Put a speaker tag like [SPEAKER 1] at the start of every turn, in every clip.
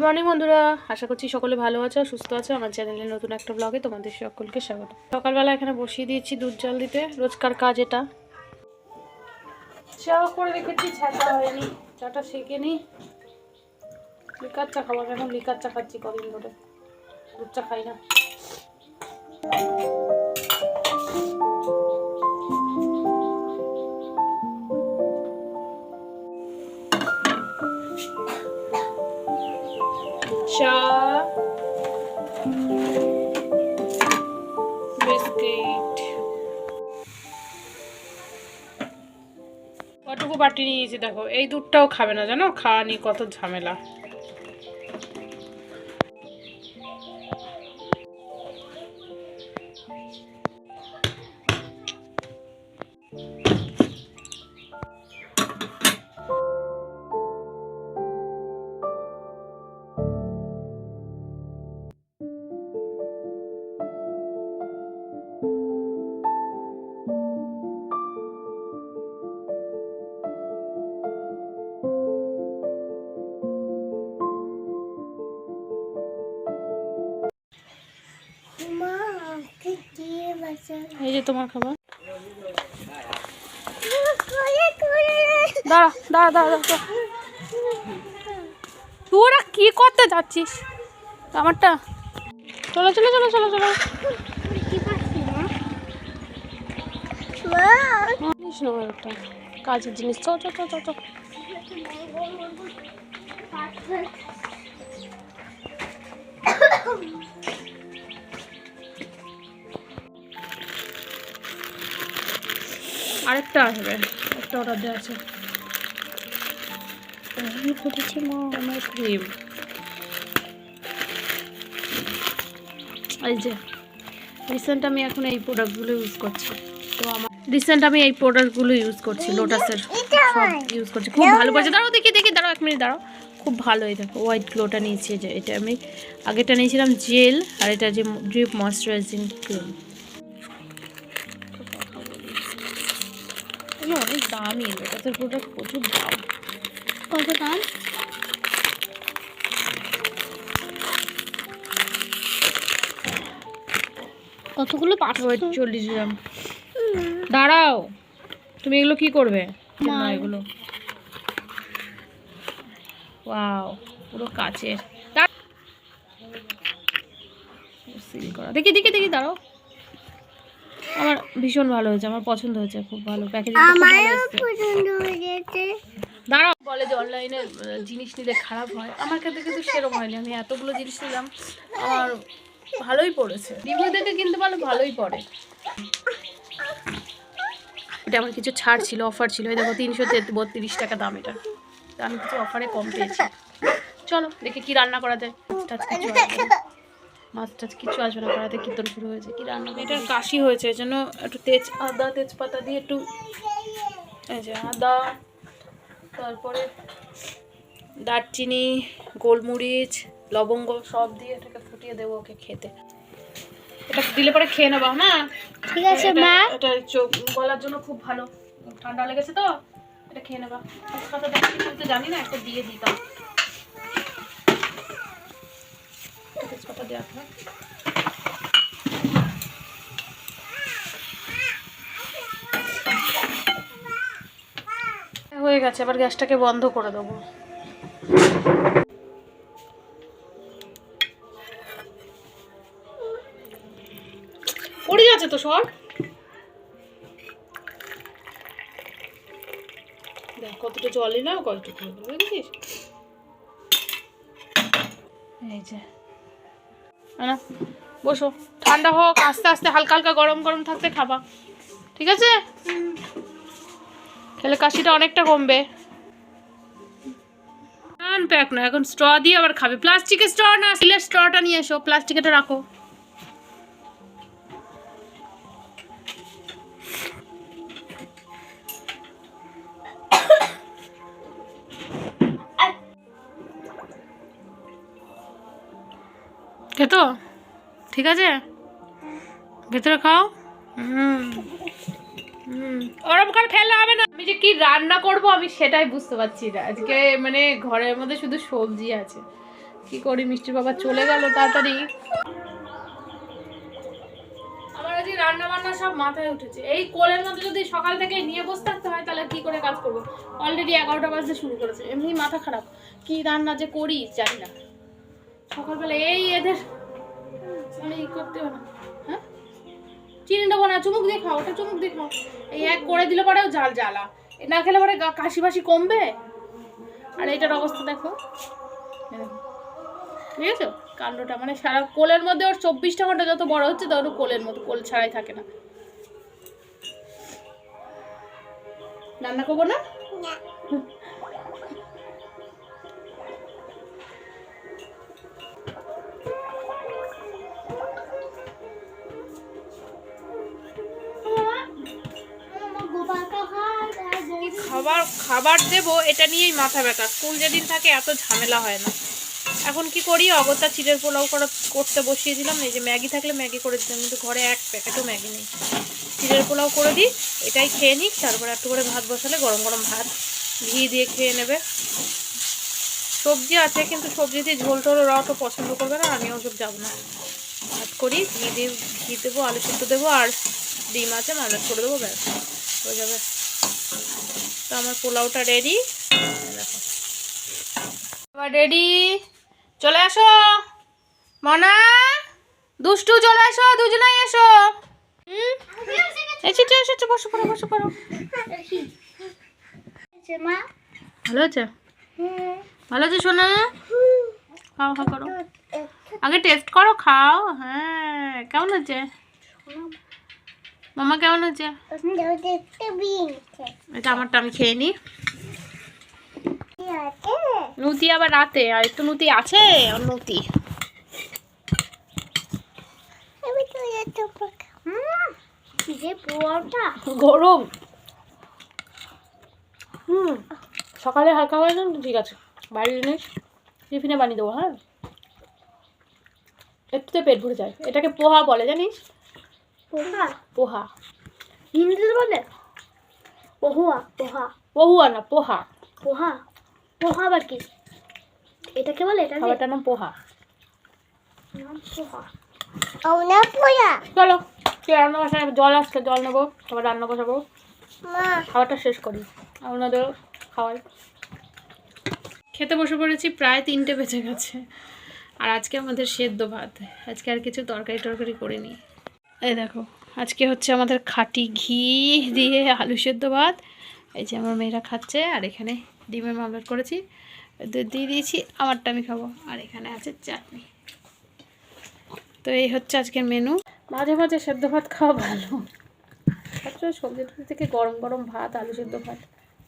[SPEAKER 1] Good morning বন্ধুরা। আশা করছি সকলে ভালো আছো, সুস্থ আছো। আমার চ্যানেলে নতুন একটা ব্লগে তোমাদের সকলকে স্বাগত। সকালবেলা এখানে বসিয়ে দিয়েছি দুধ জল দিতে, রোজকার কাজ এটা। চা করে রেখেছি ছাঁচা হয়নি, চাটা সেঁকে নি। লিকার চা খাব, আমি এখন লিকার চা খাচ্ছি কদিন ধরে। দুধ চা খাই না। বাটি নিয়েছি দেখো এই দুধটাও খাবে না জানো? খাওয়া নিয়ে কত ঝামেলা। এই যে তোমার খাবার। দাঁড়া দাঁড়া দাঁড়া তোরা কি করতে যাচ্ছিস? আমারটা। চলো চলো চলো চলো চলো। কাজের জিনিস। চ চ চ চ চ আরেকটা আসবে। একটা অর্ডার দেওয়া আছে। আমার ক্রিম এই যে আমি এখন এই প্রোডাক্টগুলো ইউজ করছি। তো আমার রিসেন্ট আমি এই প্রোডাক্টগুলো ইউজ করছি লোটাসের সব ইউজ করছি। খুব ভালো দেখি দেখি এক মিনিট খুব ভালো হোয়াইট গ্লোটা নিয়েছি যে, এটা আমি আগেটা নিয়েছিলাম জেল আর এটা যে ড্রিপ ময়শ্চারাইজিং ক্রিম দামই লোটাসের প্রোডাক্ট প্রচুর দাম।
[SPEAKER 2] কত দাম? কতগুলো পাঁচশো?
[SPEAKER 1] চল্লিশ গ্রাম। দাঁড়াও তুমি এগুলো কি করবে? না এগুলো। ওয়াও পুরো কাচের। সিল করা। দেখি দেখি দেখি দাঁড়াও। আমার ভীষণ ভালো হয়েছে আমার পছন্দ হয়েছে খুব ভালো প্যাকেজিং
[SPEAKER 2] আমারও পছন্দ হয়েছে।
[SPEAKER 1] দাঁড়াও। বলে যে অনলাইনে জিনিস নিলে খারাপ হয় আমার ক্ষেত্রে কিন্তু সেরকম হয়নি আমি এতগুলো জিনিস নিলাম আমার ভালোই পড়েছে। রিভিউ দেখে কিনতে পারলে ভালোই পড়ে। এটা আমার কিছু ছাড় ছিল অফার ছিল দেখো তিনশো বত্রিশ টাকা দাম এটা। আমি কিছু অফারে কম পেয়েছি। চলো দেখি কি রান্না করা যায়। মাছ টাছ কিছু আসবে না। করাতে কীর্তন শুরু হয়েছে কি রান্না? এটার কাশি হয়েছে এই জন্য একটু তেজ আদা তেজপাতা দিয়ে একটু এই যে আদা তারপরে দারচিনি গোলমরিচ লবঙ্গ সব দিয়ে এটাকে ফুটিয়ে দেবো ওকে খেতে। এটা দিলে পরে খেয়ে নেবা না?
[SPEAKER 2] ঠিক আছে
[SPEAKER 1] এটা-
[SPEAKER 2] মা।
[SPEAKER 1] এটা চোখ গলার জন্য খুব ভালো। ঠান্ডা লেগেছে তো এটা খেয়ে নেবা। তো জানি না একটা দিয়ে দিতাম। তেজপাতা হয়ে গেছে এবার গ্যাসটাকে বন্ধ করে দেবো। পড়ে যাচ্ছে তো সর? দেখ কতটা জল নিলাম কতটুকু হলো, বুঝেছিস? এই যে। না? বসো। ঠান্ডা হোক, আস্তে আস্তে হালকা হালকা গরম গরম থাকতে খাবা। ঠিক আছে? তাহলে কাশিটা অনেকটা কমবে। প্যাক না, এখন স্ট্র দিয়ে আবার খাবে। প্লাস্টিকের স্ট্র না স্টিলের স্ট্রটা নিয়ে এসো। প্লাস্টিকেটা রাখো। খেতো ঠিক আছে? ভেতরে খাও। হুম। ওরম করে ফেললে হবে না। আমি যে কি রান্না করব আমি সেটাই বুঝতে পারছি না। আজকে মানে ঘরের মধ্যে শুধু সবজি আছে। কি করি? মিষ্টির বাবা চলে গেল তাড়াতাড়ি। আমার আজকে রান্না বান্না সব মাথায় উঠেছে। এই কোলের মধ্যে যদি সকাল থেকে নিয়ে বসে থাকতে হয়, তাহলে কি করে কাজ করব? অলরেডি এগারোটা বাজতে শুরু করেছে। এমনি মাথা খারাপ। কি রান্না যে করি জানি না। সকালবেলা এই এদের মানে ই করতে না। হ্যাঁ? চিনি নেব না চুমুক দিয়ে খাও ওটা চুমুক দিয়ে খাও। এই এক করে দিলে পরেও জাল জ্বালা। না খেলে পরে কাশি বাসি কমবে? আর এটার অবস্থা দেখো। দেখো। বুঝেছ? কাণ্ডটা মানে সারা কোলের মধ্যে ওর চব্বিশটা ঘণ্টা যত বড় হচ্ছে তত কোলের মতো কোল ছাড়াই থাকে না। রান্না করব না? খাবার খাবার দেবো, এটা নিয়েই মাথা ব্যথা। স্কুল যেদিন থাকে এত ঝামেলা হয় না। এখন কি করি? অগত্যা চিড়ের পোলাও করা, করতে বসিয়ে দিলাম। এই যে ম্যাগি থাকলে ম্যাগি করে দিতাম, কিন্তু ঘরে এক প্যাকেটও ম্যাগি নেই। চিড়ের পোলাও করে দিই, এটাই খেয়ে নিই, তারপরে একটু করে ভাত বসালে গরম গরম ভাত ঘি দিয়ে খেয়ে নেবে। সবজি আছে, কিন্তু সবজি দিয়ে ঝোল টোল ওরা অত পছন্দ করবে না, আমিও ওসব যাব না। ভাত করি, ঘি দিয়ে, ঘি দেবো, আলু সিদ্ধ দেবো, আর ডিম আছে, মাছ করে দেবো, ব্যাস, হয়ে যাবে। তো আমার পোলাওটা রেডি এবার রেডি চলে আসো। মনা, দুষ্টু চলে আসো, দুজনেই এসো হুম এসেছ এসেছ, বসো পড়ো বসো পড়ো ভালো আছে? ভালো আছে শোনা খাও খাও, করো। আগে টেস্ট করো, খাও। হ্যাঁ কেমন আছে মামা, কেমন আছে এটা আমারটা আমি খেয়ে নিই। নুতি আবার রাতে, আর একটু নুতি আছে? নুতি। গরম। হুম, সকালে হালকা হয়ে যান ঠিক আছে বাড়ির জিনিস টিফিনে বানিয়ে দেবো হ্যাঁ? একটুতে পেট ভরে যায়। এটাকে পোহা বলে, জানিস? পোহা? পোহা।
[SPEAKER 2] হিন্দিতে বলে পহুয়া পোহা।
[SPEAKER 1] পহুয়া না পোহা।
[SPEAKER 2] পোহা? পোহা আবার কি? এটাকে বলে এটা
[SPEAKER 1] খাবারটার নাম পোহা।
[SPEAKER 2] পোহা। ওনা পোয়া।
[SPEAKER 1] চলো কে রান্না বসায় জল আসছে জল নেব তারপর রান্না বসাবো।
[SPEAKER 2] মা।
[SPEAKER 1] খাবারটা শেষ করি। আপনাদের খাওয়াই। খেতে বসে পড়েছি প্রায় তিনটে বেজে গেছে। আর আজকে আমাদের সেদ্ধ ভাত। আজকে আর কিছু তরকারি টরকারি করিনি। এই দেখো আজকে হচ্ছে আমাদের খাটি ঘি দিয়ে আলু সেদ্ধ ভাত। এই যে আমার মেয়েরা খাচ্ছে আর এখানে ডিমের মামলাট করেছি। এদের দিয়ে দিয়েছি আমারটা আমি খাব আর এখানে আছে চাটনি। তো এই হচ্ছে আজকের মেনু। মাঝে মাঝে সেদ্ধ ভাত খাওয়া ভালো। সবসময় সবজি টবজি থেকে গরম গরম ভাত আলু সেদ্ধ ভাত।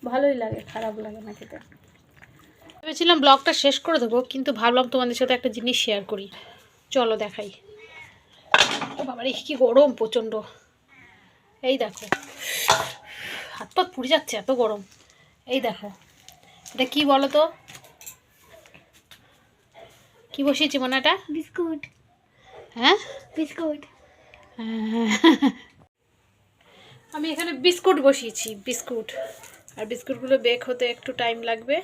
[SPEAKER 1] ভালোই লাগে খারাপ লাগে না খেতে। ভেবেছিলাম ব্লগটা শেষ করে দেবো কিন্তু ভাবলাম তোমাদের সাথে একটা জিনিস শেয়ার করি। চলো দেখাই। ও বাবা রে কি গরম প্রচণ্ড। এই দেখো। হাত পাত পুড়ে যাচ্ছে এত গরম। এই দেখো। এটা কি বলো তো কি বসিয়েছি মনে এটা
[SPEAKER 2] বিস্কুট।
[SPEAKER 1] হ্যাঁ?
[SPEAKER 2] বিস্কুট।
[SPEAKER 1] আমি এখানে বিস্কুট বসিয়েছি বিস্কুট। আর বিস্কুটগুলো বেক হতে একটু টাইম লাগবে।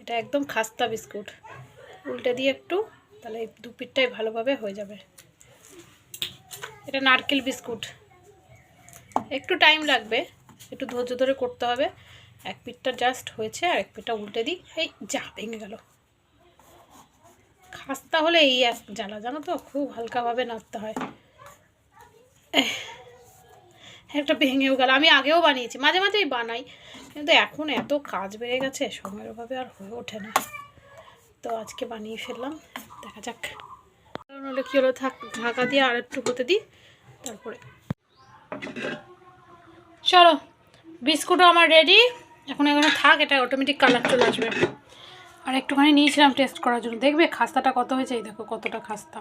[SPEAKER 1] এটা একদম খাস্তা বিস্কুট। উল্টে দিয়ে একটু তাহলে এই দু পিঠটাই ভালোভাবে হয়ে যাবে। এটা নারকেল বিস্কুট। একটু টাইম লাগবে, একটু ধৈর্য ধরে করতে হবে। এক পিঠটা জাস্ট হয়েছে, আর এক পিঠটা উল্টে দিই। এই যা, ভেঙে গেল। খাস্তা হলে এই এক জ্বালা, জানো তো? খুব হালকাভাবে নাড়তে হয়। একটা ভেঙেও গেল। আমি আগেও বানিয়েছি, মাঝে মাঝেই বানাই। কিন্তু এখন এত কাজ বেড়ে গেছে, সময়ের অভাবে আর হয়ে ওঠে না। তো আজকে বানিয়ে ফেললাম। দেখা যাক। হলে কী হলো, থাক, ঢাকা দিয়ে আর একটু হতে দিই। তারপরে। চলো বিস্কুটও আমার রেডি এখন এখানে থাক এটা অটোমেটিক কালার চলে আসবে। আর একটুখানি নিয়েছিলাম টেস্ট করার জন্য। দেখবে খাস্তাটা কত হয়েছে? এই দেখো কতটা খাস্তা।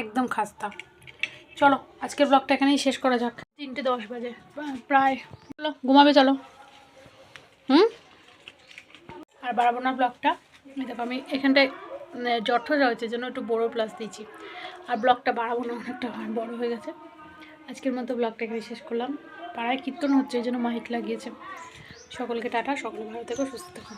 [SPEAKER 1] একদম খাস্তা। চলো আজকের ব্লগটা এখানেই শেষ করা যাক। তিনটে দশ বাজে। প্রায়। চলো ঘুমাবে চলো। হুম? আর বাড়াবো না ব্লগটা দেখো আমি এখানটায় উম, জট হয়ে হয়েছে জন্য একটু বড়ো প্লাস দিয়েছি। আর ব্লগটা বাড়াবো না, অনেকটা বড় হয়ে গেছে। আজকের মতো ব্লগটা এখানে শেষ করলাম। পাড়ায় কীর্তন হচ্ছে, এই জন্য মাইক লাগিয়েছে। সকলকে টাটা, সকলে ভালো থেকো, সুস্থ থেকো।